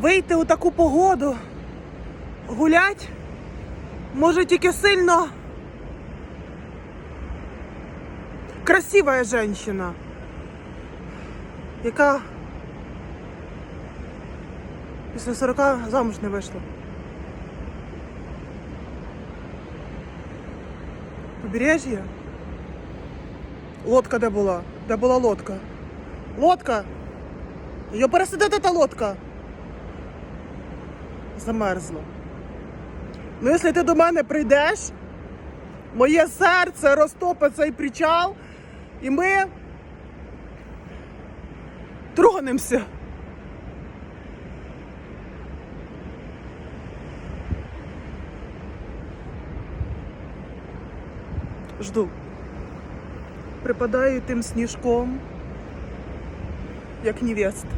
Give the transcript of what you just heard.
вийти у таку погоду, гулять, може тільки сильно красива жінка, яка після 40 замуж не вийшла. Побережжя? Лодка де була? Де була лодка? Лодка! Її пересидити та лодка. Замерзла. Ну, якщо ти до мене прийдеш, моє серце розтопить цей причал, і ми тронемося. Жду. Припадаю тим сніжком, як невеста.